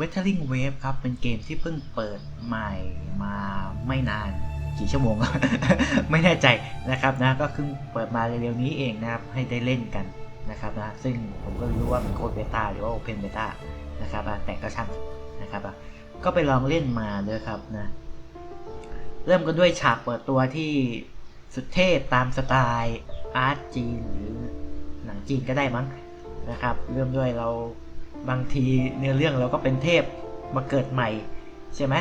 w e t h e r i n g Wave ครับ เป็นเกมที่เพิ่งเปิดใหม่มาไม่นาน กี่ชั่วโมง ไม่แน่ใจนะครับนะ ก็เพิ่งเปิดมาเร็วๆนี้เองนะครับ ให้ได้เล่นกันนะครับนะ ซึ่งผมก็ไม่รู้ว่าเป็นโคดเบต้าหรือว่า Open Beta นะครับนะแต่ก็ช่างนะครับนะก็ไปลองเล่นมาเลยครับนะ เริ่มกันด้วยฉากเปิดตัวที่สุดเทพตามสไตล์อาร์ตจีนหรือหนังจีนก็ได้มั้งนะครับ เริ่มด้วยเรา บางทีเนื้อเรื่องเราก็เป็นเทพมาเกิดใหม่ ใช่ไหม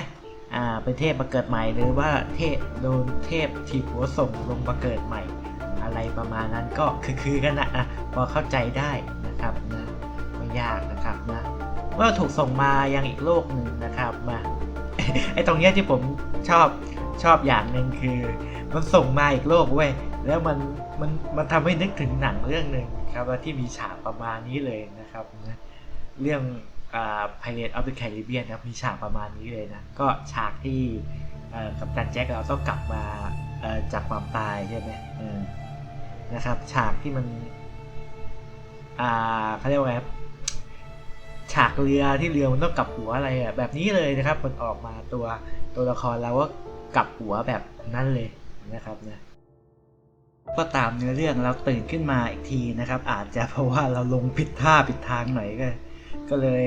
อ่าเป็นเทพมาเกิดใหม่หรือว่าเทพโดนเทพทีบหัวส่งลงมาเกิดใหม่ อะไรประมาณนั้นก็คือคือกันนะอะพอเข้าใจได้นะครับนะไม่ยากนะครับนะเมื่อถูกส่งมายังอีกโลกหนึ่งนะครับมาไอตรงเนี้ยที่ผมชอบชอบอย่างหนึ่งคือ มันส่งมาอีกโลกเว้ยแล้วมันมันมันทำให้นึกถึงหนังเรื่องหนึ่งครับที่มีฉากประมาณนี้เลยนะครับนะ เรื่องอ่า Pirate of the Caribbean นะครับมีฉากประมาณนี้เลยนะ ก็ฉากที่กัปตันแจ็คเราต้องกลับมาจากความตายใช่ไหมนะครับ ฉากที่มันเขาเรียกว่าฉากเรือที่เรือมันต้องกลับหัวอะไรอะแบบนี้เลยนะครับ มันออกมาตัวตัวละครเราก็กลับหัวแบบนั้นเลยนะครับนะก็ตามเนื้อเรื่องเราตื่นขึ้นมาอีกทีนะครับ อาจจะเพราะว่าเราลงผิดท่าผิดทางหน่อยก็ ก็เลย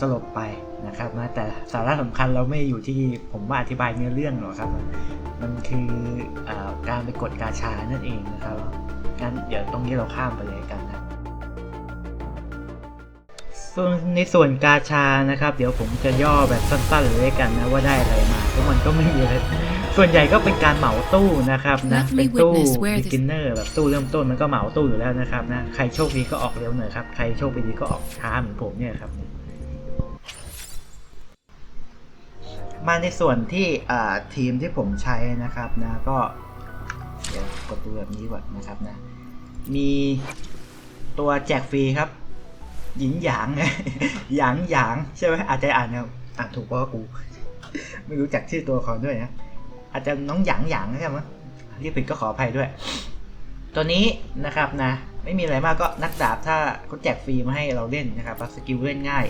สลบไปนะครับนะแต่สาระสำคัญเราไม่อยู่ที่ผมว่าอธิบายเนื้อเรื่องหรอกครับ มันคืออการไปกดกาชานั่นเองนะครับงั้นเดี๋ยวตรงนี้เราข้ามไปเลยกัน ในส่วนกาชานะครับ เดี๋ยวผมจะย่อแบบสั้นๆเลยกันนะว่าได้อะไรมาเพราะมันก็ไม่มีอะไรส่วนใหญ่ก็เป็นการเหมาตู้นะครับนะ Let me เป็นตู้ witness where this- beginner แบบตู้เริ่มต้นมันก็เหมาตู้อยู่แล้วนะครับนะใครโชคดีก็ออกเร็วหน่อยครับใครโชคไม่ดีก็ออกช้าเหมือนผมเนี่ยครับมาในส่วนที่อ่าทีมที่ผมใช้นะครับนะก็เดี๋ยวกดดูแบบนี้ก่อนนะครับนะมีตัวแจกฟรีครับ หยินหยางไงหยางหยางใช่ไหมอาจจะอ่านเนี่ยอ่านถูกเพราะว่ากู ไม่รู้จักชื่อตัวเขาด้วยนะอาจจะน้องหยางหยางใช่ไหมเรียกผิดก็ขออภัยด้วย ตัวนี้นะครับนะ ไม่มีอะไรมากก็นักดาบถ้าเขาแจกฟรีมาให้เราเล่นนะครับสกิลเล่นง่าย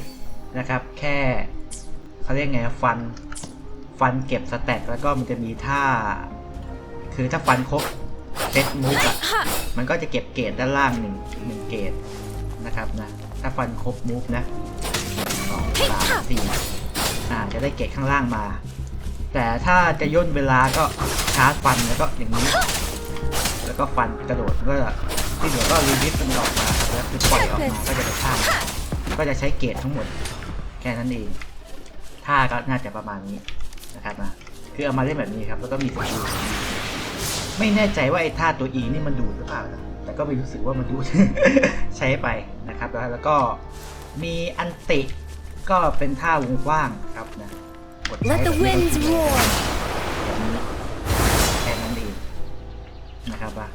นะครับ แค่เขาเรียกไงฟันฟันเก็บสแต็กแล้วก็มันจะมีท่า คือถ้าฟันครบเซตมูฟอะมันก็จะเก็บเกรดด้านล่างหนึ่งหนึ่งเกรด นะครับนะ ถ้าฟันครบมูฟนะสองสามสี่อ่าจะได้เกรดข้างล่างมา แต่ถ้าจะย่นเวลาก็ชาร์จฟันแล้วก็อย่างนี้ แล้วก็ฟันกระโดดก็ที่เหลือก็รีลิสมันออกมาแล้วคือปล่อยออกมาก็จะไปท่าก็จะใช้เกรดทั้งหมดแค่นั้นเองท่าก็น่าจะประมาณนี้นะครับนะคือเอามาเล่นแบบนี้ครับแล้วก็มีสกิลไม่แน่ใจว่าไอ้ท่าตัว E นี่มันดูดหรือเปล่านะ แต่ก็ไม่รู้สึกว่ามันดูดใช้ไปนะครับแล้วแล้วก็มีอันติก็เป็นท่าวงกว้างครับนะกดใช้ Let the แบบไม่ต้อง winds คิด roar. แบบนี้แค่นั้นเองนะครับว่า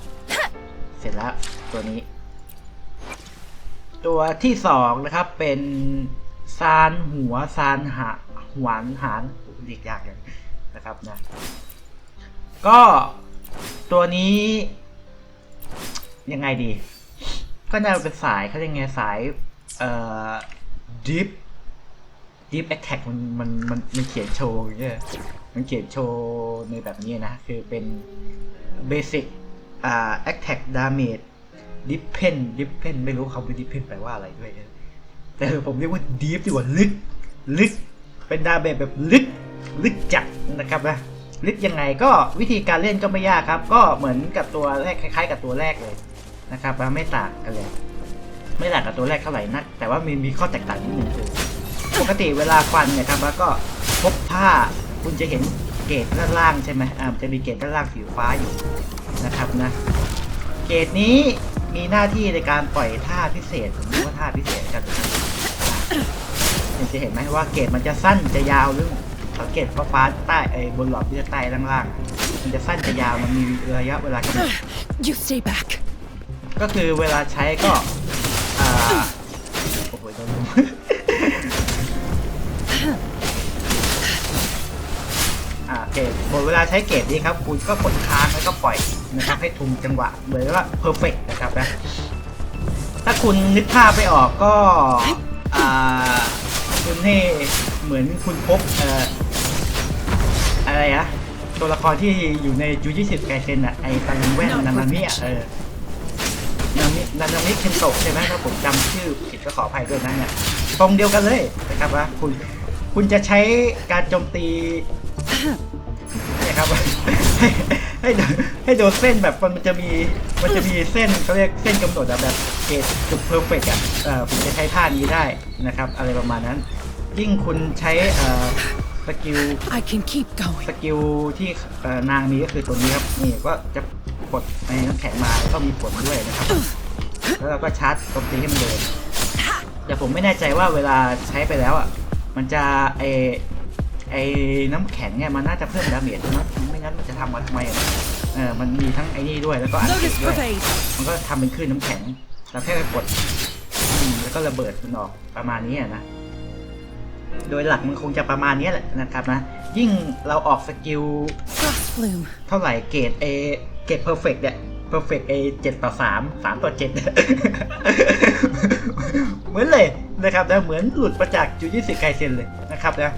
เสร็จแล้วตัวนี้ ตัวที่สองนะครับเป็นซานหัวซานหาหวานหานเรียกยากอย่างนะครับนะก็ตัวนี้ ยังไงดี ก็น่าจะเป็นสายเขาเรียกไงสาย เอ่อ deep deep attack มันมันมันมันเขียนโชว์อย่างเงี้ยมันเขียนโชว์ในแบบนี้นะ คือเป็น basic อ่า attack damage depend depend ไม่รู้คำว่า depend แปลว่าอะไรด้วยนะแต่ผมเรียกว่า deep ดีกว่าลึก ลึก เป็นดาเมจแบบลึก ลึกจัดนะครับนะลึกยังไงก็วิธีการเล่นก็ไม่ยากครับ ก็เหมือนกับตัวแรกคล้าย ๆ กับตัวแรกเลย นะครับแล้วไม่ต่างกันเลยไม่ต่างกับตัวแรกเท่าไหร่นัก แต่ว่ามีมีข้อแตกต่างนิดนึงคือปกติเวลาฟันเนี่ยครับแล้วก็พบผ้าคุณจะเห็นเกรดด้านล่างใช่ไหมอ่าจะมีเกรดด้านล่างสีฟ้าอยู่นะครับนะ เกรดนี้มีหน้าที่ในการปล่อยท่าพิเศษผมเรียกว่าท่าพิเศษกันเนี่ยจะเห็นไหมว่าเกรดมันจะสั้นจะยาวหรือสังเกตฟ้าฟ้าใต้ไอ้บนหลอดที่จะใต้ล่างๆมันจะสั้นจะยาวมันมีระยะเวลากำหนด You stay back. ก็คือเวลาใช้ก็อ่าโอ้โหโดนลุมอ่าเกรดหมดเวลาใช้เกรดนี้ครับ คุณก็กดค้างแล้วก็ปล่อยนะครับให้ทุงจังหวะเหมือนว่าเพอร์เฟกนะครับนะถ้าคุณนึกภาพไม่ออกก็อ่าคุณนี่เหมือนคุณพบเอ่ออะไรอะตัวละครที่อยู่ในจูจิสิไกเซนอะไอตาลุงแว่นนานามิอะเออ นามินานามิเคนโตะใช่ไหมถ้าผมจำชื่อผิดก็ขออภัยด้วยนะเนี่ยตรงเดียวกันเลยนะครับว่าคุณคุณจะใช้การโจมตีเนี่ยครับให้ให้โดนให้โดนเส้นแบบมันจะมีมันจะมีเส้นเขาเรียกเส้นกำหนดอะแบบเกรดจุดเพอร์เฟกต์อะเออผมจะใช้ท่านี้ได้นะครับ อะไรประมาณนั้น ยิ่งคุณใช้เอ่อสกิล I can keep going. สกิลที่เอ่อนางมีก็คือตัวนี้ครับนี่ก็จะก ดในน้ำแข็งมาแล้วก็มีผลด้วยนะครับ แล้วเราก็ชาร์จโจมตีให้มันโดนแต่ผมไม่แน่ใจว่าเวลาใช้ไปแล้วอะมันจะไอไอน้ำแข็งเนี่ยมันน่าจะเพิ่มดาเมจด้วยมั้งไม่งั้นมันจะทำมาทำไมอะเออมันมีทั้งไอ้นี่ด้วยแล้วก็อันติ Lotus ด้วย Parade. มันก็ทำเป็นคลื่นน้ำแข็งเราแค่กดอืมแล้วก็ระเบิดมันออกประมาณนี้อะนะโดยหลักมันคงจะประมาณนี้แหละนะครับนะ ยิ่งเราออกสกิล Frost Bloom. เท่าไหร่เกรดเอ เกรดเพอร์เฟกเนี่ยเพอร์เฟกเอเจ็ดต่อสามสามต่อเจ็ดเหมือนเลยนะครับนะเหมือนหลุดมาจากจูจิสิไกเซนเลยนะครับนะ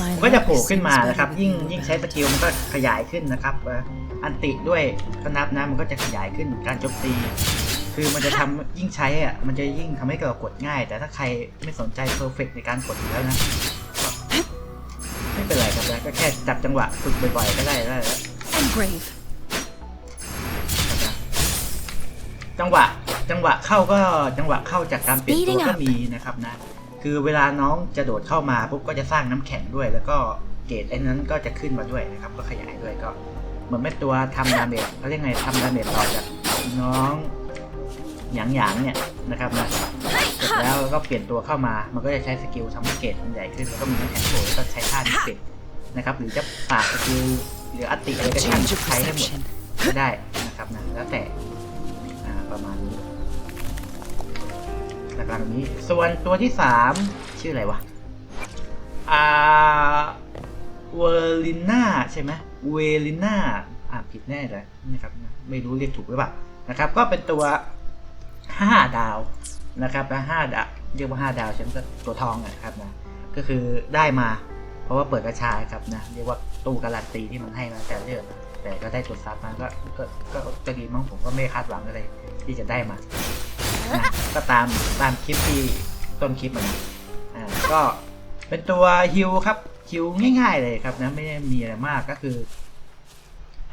My มันก็จะ luck โผล่ขึ้นมา seems นะครับ better ยิ่ง than ยิ่งใช้สกิลมันก็ขยายขึ้นนะครับเอ่ออันติด้วยก็นับนะมันก็จะขยายขึ้นการโจมตี คือมันจะทำยิ่งใช้อะมันจะยิ่งทำให้เรากดง่าย แต่ถ้าใครไม่สนใจเพอร์เฟกในการกดอยู่แล้วนะก็ไม่เป็นไรครับนะก็แค่จับจังหวะฝึกบ่อยๆก็ได้แล้ว จังหวะจังหวะเข้าก็จังหวะเข้าจากการเปลี่ยนตัว Speeding ก็ up มีนะครับนะ คือเวลาน้องจะโดดเข้ามาปุ๊บก็จะสร้างน้ำแข็งด้วย แล้วก็เกรดไอ้นั้นก็จะขึ้นมาด้วยนะครับ ก็ขยายด้วยก็ เหมือนแม่ตัวทำดาเมจเขาเรียกไงทำดาเมจต่อจากน้องหยางหยางๆเนี่ยนะครับนะเสร็จแล้วก็เปลี่ยนตัวเข้ามา มันก็จะใช้สกิลทำให้เกรดมันใหญ่ขึ้นแล้วก็มีน้ำแข็งโผล่แล้วก็ใช้ท่านี้เสร็จนะครับหรือจะปาดสกิลหรืออัตติอะไรก็ช่าง Change of ใช้ให้หมด perception. ก็ได้นะครับนะแล้วแต่อ่า ประมาณนี้หลักๆนี้ ส่วนตัวที่สามชื่ออะไรวะอ่าเวอร์ลิน่าใช่ไหมเวลิน่าอ่าผิดแน่เลยนะครับไม่รู้เรียกถูกหรือเปล่านะครับ ก็เป็นตัวห้าดาวนะครับนะห้าดาวเรียกว่าห้าดาวใช่ไหมตัวทองอะนะครับนะก็คือได้มา เพราะว่าเปิดกระชายครับนะเรียกว่าตู้การันตีที่มันให้มาแต่เรื่องแต่ก็ได้ตัวซับมาก็ก็ก็ก็ดีมั้งผมก็ไม่คาดหวังอะไร ที่จะได้มานะก็ตามตามคลิปที่ต้นคลิปมันนะอ่าก็เป็นตัวฮิวครับฮิวง่ายๆเลยครับนะไม่ได้มีอะไรมากก็คือ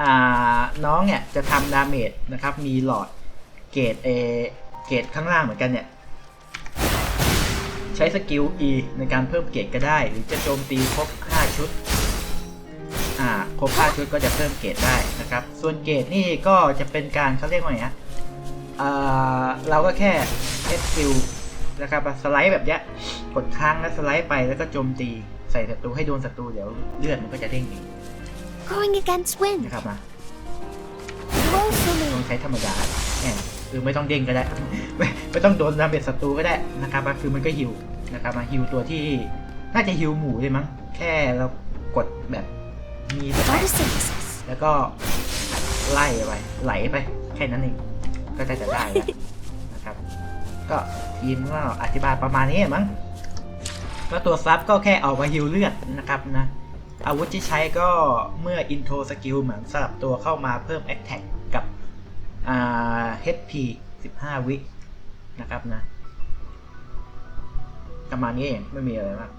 อ่าน้องเนี่ยจะทำดาเมจนะครับ มีหลอดเกรดเอเกรดข้างล่างเหมือนกันเนี่ยใช้สกิล E ในการเพิ่มเกรดก็ได้ หรือจะโจมตีครบ 5 ชุด อ่า ครบ 5 ชุดก็จะเพิ่มเกรดได้นะครับ ส่วนเกรดนี่ก็จะเป็นการเขาเรียกว่าไงฮะอ่า เราก็แค่เอสคิวนะครับสไลด์แบบเนี้ยกดค้างแล้วสไลด์ไปแล้วก็โจมตีใส่ศัตรูให้โดนศัตรูเดี๋ยวเลือดมันก็จะเด้งเอง Going against wind. นะครับนะ Roll for ต้อ me. งใช้ธรรมดาเนี่ยคือไม่ต้องเด้งก็ได้ ไม่ไม่ต้องโดนดาเมจศัตรูก็ได้นะครับอะคือมันก็ฮิวนะครับมาฮิวตัวที่น่าจะฮิวหมูเลยมั้งแค่เรากดแบบมีสแต็ก Photosynthesis. แล้วก็ไล่ไปไหลไปแค่นั้นเอง ก็จะจะได้แล้วนะครับ ก็ทีมก็อธิบายประมาณนี้มั้งก็ตัวซับก็แค่เอามาฮิวเลือดนะครับนะอาวุธที่ใช้ก็เมื่ออินโทรสกิลเหมือนสลับตัวเข้ามาเพิ่ม a อ t แท k กับอ่า HP 15 วินะครับนะประมาณนี้เองไม่มีอะไรมาก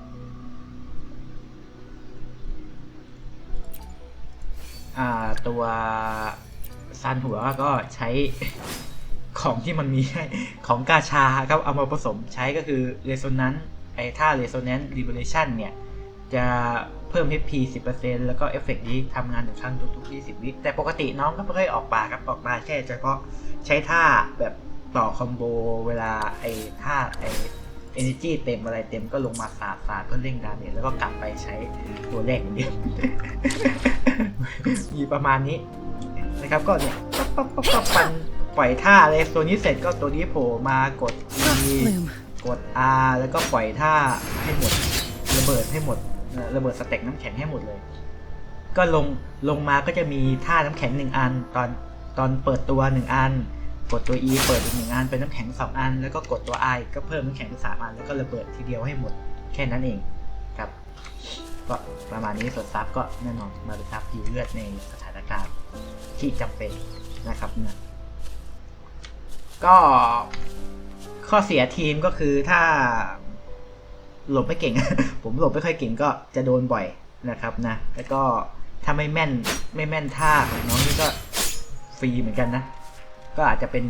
อ่าตัว ซันหัวก็ใช้ของที่มันมีของกาชาครับเอามาผสมใช้ก็คือ Resonance ไอ้ท่า Resonance Liberation เนี่ยจะเพิ่ม HP 10%แล้วก็เอฟเฟกต์นี้ทำงานหนึ่งครั้งทุกๆ 20 วิ แต่ปกติน้องก็ไม่ค่อยออกปากครับ ออกมาแค่เฉพาะใช้ท่าแบบต่อคอมโบเวลาไอ้ท่าไอ้ Energy เต็มอะไรเต็มก็ลงมาสาดสาดเพื่อเร่งดาเมจแล้วก็กลับไปใช้ตัวแรกเหมือนเดิมมีประมาณนี้ นะครับก็เนี่ยปั๊บปั๊บปั๊บปั๊บปันปล่อยท่าอะไรตัวนี้เสร็จก็ตัวนี้โผล่มากด E กด R แล้วก็ปล่อยท่าให้หมดระเบิดให้หมดระเบิดสเต็กน้ำแข็งให้หมดเลย ก็ลงลงมาก็จะมีท่าน้ำแข็งหนึ่งอัน ตอนตอนเปิดตัวหนึ่งอัน กดตัว E เปิดอีกหนึ่งอันเป็นน้ำแข็งสองอัน แล้วก็กดตัว I ก็เพิ่มน้ำแข็งเป็นสามอันแล้วก็ระเบิดทีเดียวให้หมดแค่นั้นเองครับ ก็ประมาณนี้ส่วนซับก็แน่นอนมาเป็นซับยูเลือดในสถานการณ์ ที่จำเป็นนะครับนะก็ข้อเสียทีมก็คือถ้าหลบไม่เก่ง ผมหลบไม่ค่อยเก่งก็จะโดนบ่อยนะครับนะ แล้วก็ถ้าไม่แม่นไม่แม่นท่าของน้องนี่ก็ฟรีเหมือนกันนะ ก็อาจจะเป็น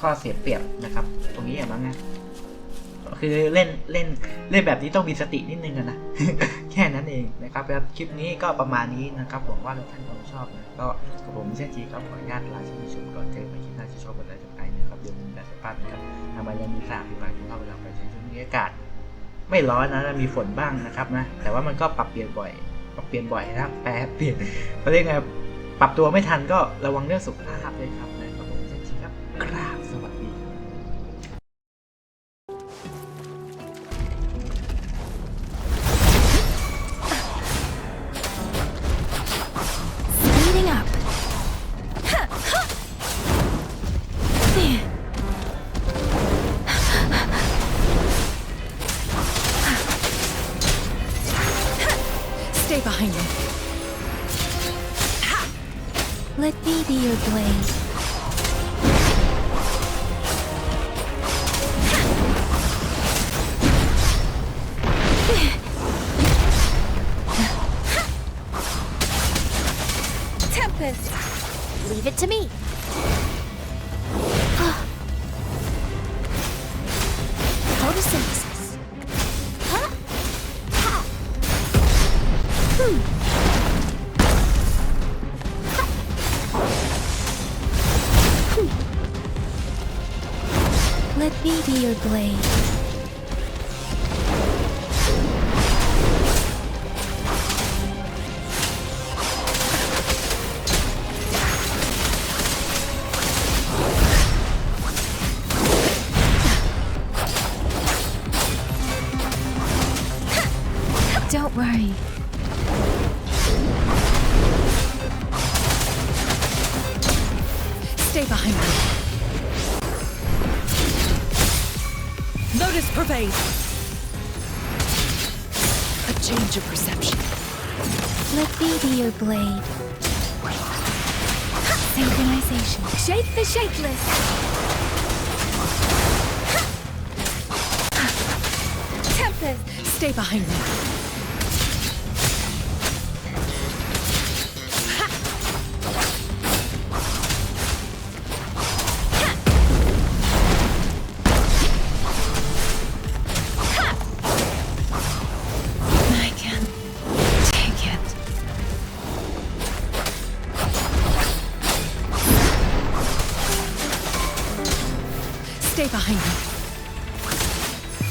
ข้อเสียเปรียบนะครับ ตรงนี้อย่างมั้งนะ คือเล่นเล่นเล่นแบบนี้ต้องมีสตินิดนึงนะ แค่นั้นเองนะครับแล้วคลิปนี้ก็ประมาณนี้นะครับหวังว่าทุกท่านคงชอบนะก็กับผมเช่นจีครับขออนุญาตลาท่านผู้ชมก่อนเจอกันใหม่คลิปหน้าที่ชอบกดไลค์กดไลค์นะครับเดี๋ยวมีแต่สปาร์นะครับทำไมยังมีสามอยู่บ้างที่เราเวลาไปใช้ช่วงนี้อากาศ ไม่ร้อนนะมีฝนบ้างนะครับนะแต่ว่ามันก็ปรับเปลี่ยนบ่อยปรับเปลี่ยนบ่อยนะแปรเปลี่ยนเขาเรียกไงปรับตัวไม่ทันก็ระวังเรื่องสุขภาพด้วยครับนะครับผมเช่นจีครับกราบสวัสดีครับ Let me be your blade. Tempest! Leave it to me. Photosynthesis. Huh? Ha. Hmm. Let me be your blade. Don't worry. Stay behind me. Lotus pervade. A change of perception. Let me be your blade. Synchronization. Shake the shakeless. Tempest. Stay behind me. Stay behind me.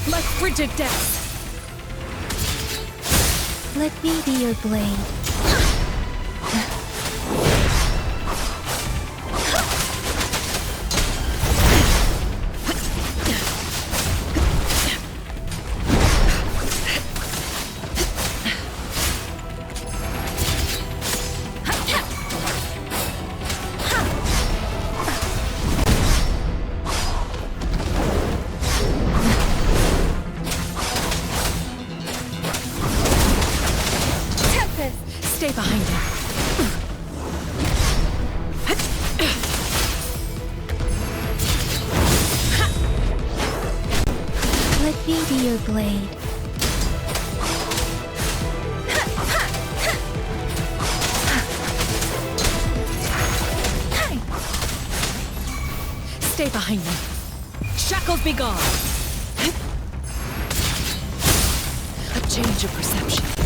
Like frigid depths. Let me be your blade. Stay behind me. Shackles be gone. A change of perception.